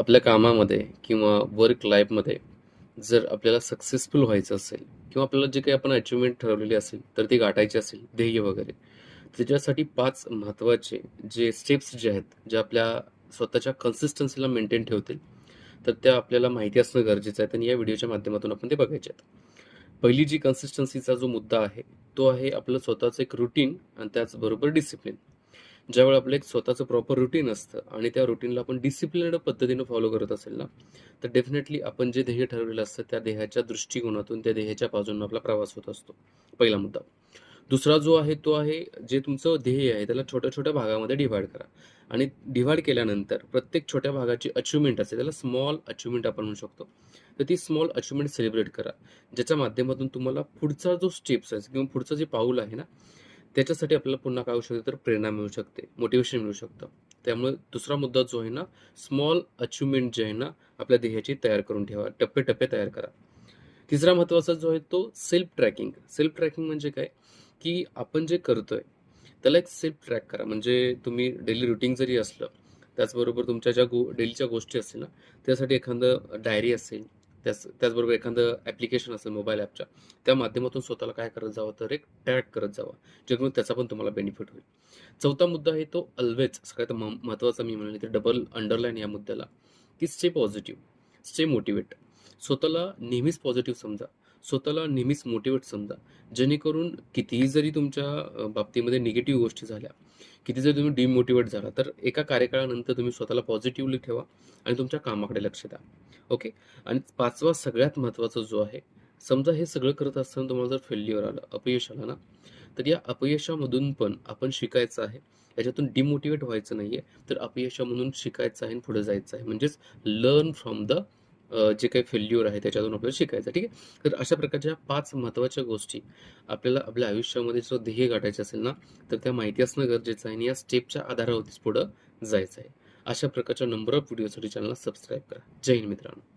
आपल्या कामामध्ये किंवा वर्क लाईफमध्ये जर आपल्याला सक्सेसफुल व्हायचं असेल किंवा आपल्याला जे काही आपण अचिव्हमेंट ठरवलेली असेल तर ती गाठायची असेल ध्येय वगैरे त्याच्यासाठी पाच महत्त्वाचे जे स्टेप्स जे आहेत जे आपल्या स्वतःच्या कन्सिस्टन्सीला मेंटेन ठेवतील तर त्या आपल्याला माहिती असणं गरजेचं आहे. आणि या व्हिडिओच्या माध्यमातून आपण ते बघायचे आहेत. पहिली जी कन्सिस्टन्सीचा जो मुद्दा आहे तो आहे आपलं स्वतःचं एक रुटीन आणि त्याचबरोबर डिसिप्लिन ज्यावेळी आपलं एक स्वतःचं प्रॉपर रुटीन असतं आणि त्या रुटीनला आपण डिसिप्लिनड पद्धतीनं फॉलो करत असेल ना तर डेफिनेटली आपण जे ध्येय ठरवलेलं असतं त्या ध्येयाच्या दृष्टिकोनातून त्या ध्येयाच्या बाजूनं आपला प्रवास होत असतो. पहिला मुद्दा. दुसरा जो आहे तो आहे जे तुमचं ध्येय आहे त्याला छोट्या छोट्या भागामध्ये डिव्हाइड करा. आणि डिव्हाइड केल्यानंतर प्रत्येक छोट्या भागाची अचिव्हमेंट असते त्याला स्मॉल अचिव्हमेंट आपण म्हणू शकतो. तर ती स्मॉल अचिव्हमेंट सेलिब्रेट करा. ज्याच्या माध्यमातून तुम्हाला पुढचा जो स्टेप्स आहे किंवा पुढचं जे पाऊल आहे ना त्याच्यासाठी आपल्याला पुन्हा काय होऊ शकते तर प्रेरणा मिळू शकते मोटिवेशन मिळू शकतं. त्यामुळे दुसरा मुद्दा जो आहे ना स्मॉल अचिव्हमेंट जे आहे ना आपल्या ध्येयाची तयार करून ठेवा टप्पे टप्पे तयार करा. तिसरा महत्त्वाचा जो आहे तो सेल्फ ट्रॅकिंग सेल्फ ट्रॅकिंग म्हणजे काय? की आपण जे करतोय त्याला एक सेल्फ ट्रॅक करा. म्हणजे तुम्ही डेली रुटीन जरी असलं त्याचबरोबर तुमच्या ज्या गो डेलीच्या गोष्टी असतील ना त्यासाठी एखादं डायरी असेल त्याच त्याचबरोबर एखादं ॲप्लिकेशन असेल मोबाईल ॲपच्या त्या माध्यमातून स्वतःला काय करत जावं? तर एक ट्रॅक करत जावं जेणेकरून त्याचा पण तुम्हाला बेनिफिट होईल. चौथा मुद्दा आहे तो अल्वेज सगळ्यात म महत्त्वाचा मी म्हणेन ते डबल अंडरलाईन या मुद्द्याला की स्टे पॉझिटिव्ह स्टे मोटिवेट स्वतःला नेहमीच पॉझिटिव्ह समजा. स्वतःला नेहमीच मोटिवेट समजा. जेणेकरून कितीही जरी तुमच्या बाबतीमध्ये निगेटिव्ह गोष्टी झाल्या किती जरी तुम्ही डिमोटिवेट झाला तर एका कार्यकाळानंतर तुम्ही स्वतःला पॉझिटिव्हली ठेवा आणि तुमच्या कामाकडे लक्ष द्या. ओके आणि पाचवा सगळ्यात महत्त्वाचा जो आहे समजा हे सगळं करत असताना तुम्हाला जर फेल्युअर आलं अपयश आलं ना तर या अपयशामधून पण आपण शिकायचं आहे. याच्यातून डिमोटिवेट व्हायचं नाही आहे तर अपयशामधून शिकायचं आहे आणि पुढे जायचं आहे. म्हणजेच लर्न फ्रॉम द जे काही फेल्युअर आहे त्याच्यातून आपल्याला शिकायचं आहे, ठीक आहे? तर अशा प्रकारच्या पाच महत्त्वाच्या गोष्टी आपल्याला आपल्या आयुष्यामध्ये जर ध्येय गाठायचं असेल ना तर त्या माहिती असणं गरजेचं आहे आणि या स्टेपच्या आधारावरतीच पुढं जायचं आहे. अशा प्रकारच्या नंबर ऑफ व्हिडिओसाठी चॅनलला सबस्क्राईब करा. जय हिंद मित्रांनो.